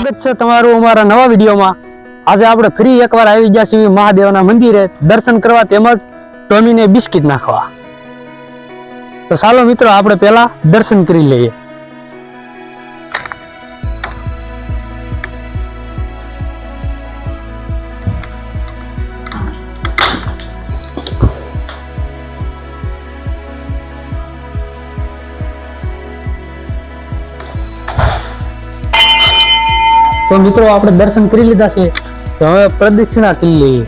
સ્વાગત છે તમારું અમારા નવા વિડીયોમાં. આજે આપણે ફરી એકવાર આવી ગયા છીએ મહાદેવના મંદિરે. દર્શન કરવા તેમજ ટોમીને બિસ્કિટ નાખવા. તો ચાલો મિત્રો, આપણે પહેલા દર્શન કરી લઈએ. મિત્રો આપણે દર્શન કરી લીધા છે, તો હવે પ્રદક્ષિણા કરી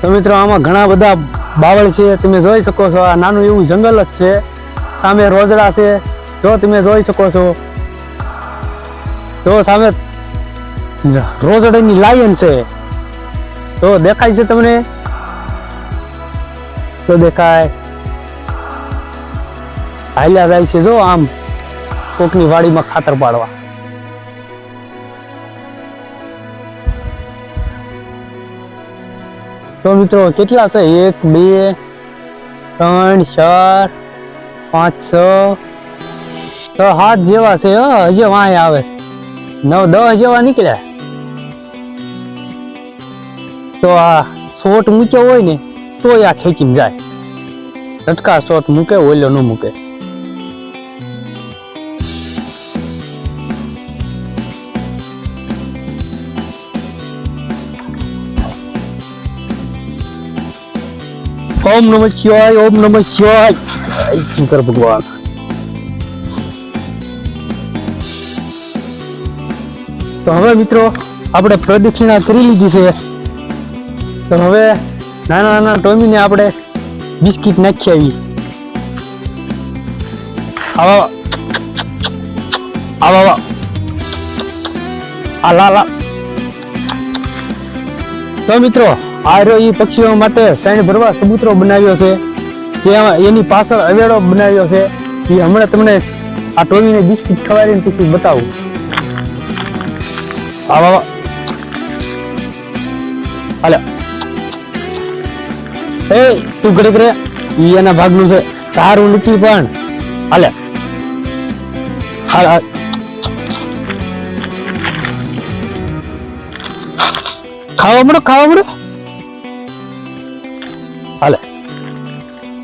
તો મિત્રો, આમાં ઘણા બધા બાવળ છે, તમે જોઈ શકો છો, આ નાનું એવું જંગલ જ છે. સામે રોજડા છે, જો તમે જોઈ શકો છો. જો સામે રોજડાની લાયન છે. તો દેખાય છે તમને? તો દેખાય. હાલ્યા જાય છે જો આમ, કોકની વાડીમાં ખાતર પાડવા. તો મિત્રો, કેટલા છે? એક, બે, ત્રણ, ચાર, પાંચ, છ. છ હાથ જેવા છે હજી વાંય આવે. નવ, દસ જેવા નીકળ્યા. તો આ શોટ મૂક્યો હોય ને તો આ ખેંચીને જાય. ઝટકા શોટ મૂકે ઓઈલો ન મૂકે. ઓમ નમઃ શિવાય, ઓમ નમઃ શિવાય. શંકર ભગવાન. તો હવે મિત્રો, આપણે પ્રદક્ષિણા કરી લીધી છે. તો હવે નાના નાના ટોમીને આપણે બિસ્કિટ નાખી આવી તો મિત્રો આ રહ્યો એ પક્ષીઓ માટે સાઈડ ભરવા સબૂતરો બનાવ્યો છે. ત્યાં એની પાછળ અવેડો બનાવ્યો છે. એ હમણાં તમને આ ટોમીને બિસ્કિટ ખવાડીને પછી બતાવું. આવા આવા. હાલે. એ, તું ઘડીક રે. ઈ એના ભાગનું છે. તારું નથી પણ. હાલે. હાલ ખાવા મળો ખાવા મળો? હાલે.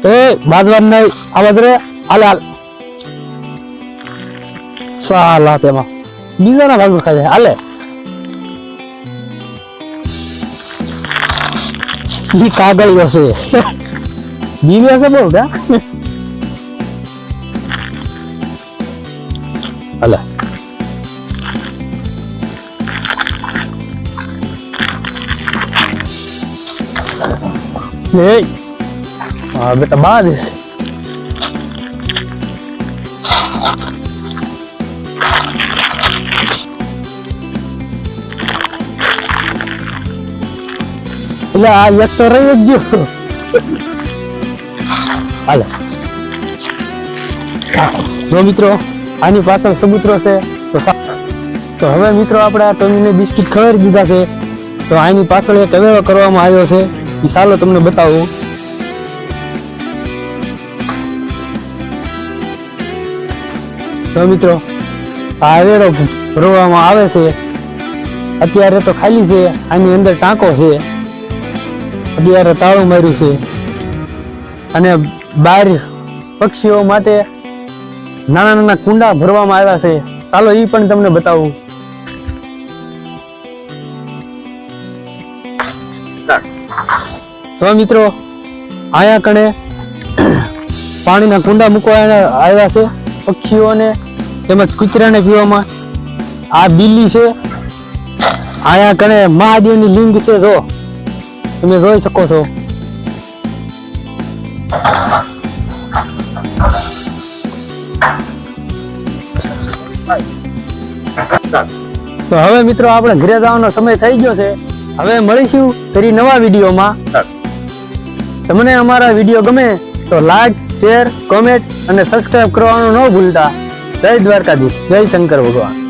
એ, બાજવાન નહીં. આવાજ રે. હાલે, હાલ. સાલા તેમાં. બીજાના ભાગનું જાય હાલે. ઈ કાગળિયો છે બીવે છે બહુ કા હાલે એ હા બેટા એટલે આ એક તો રહી જ ગયો હાલે જો મિત્રો આની પાછળ સબૂતરો છે તો તો હવે મિત્રો આપણે આ ટોમીને બિસ્કિટ ખવડાવી દીધા છે તો આની પાછળ એક અવેરો કરવામાં આવ્યો છે એ ચાલો તમને બતાવું તો મિત્રો આ અવેરો ભરવામાં આવે છે અત્યારે તો ખાલી છે આની અંદર ટાંકો છે અત્યારે તાળું માર્યું છે. અને બહાર પક્ષીઓ માટે નાના નાના કુંડા ભરવામાં આવ્યા છે. ચાલો એ પણ તમને બતાવું. તો મિત્રો, આયા કણે પાણીના કુંડા મૂકવા આવ્યા છે પક્ષીઓને. તેમજ કૂતરાને પીવામાં. આ બિલ્લી છે. આયા કણે મહાદેવની લિંગ છે, જો. તમે જોઈ શકો છો. હવે મિત્રો આપણે ઘરે જવાનો સમય થઈ ગયો છે. હવે મળીશું ફરી નવા વિડીયોમાં. તમને અમારા વીડિયો ગમે તો લાઈક શેર કોમેન્ટ અને સબસ્ક્રાઇબ કરવાનું ન ભૂલતા. જય દ્વારકાધીશ. જય શંકર ભગવાન.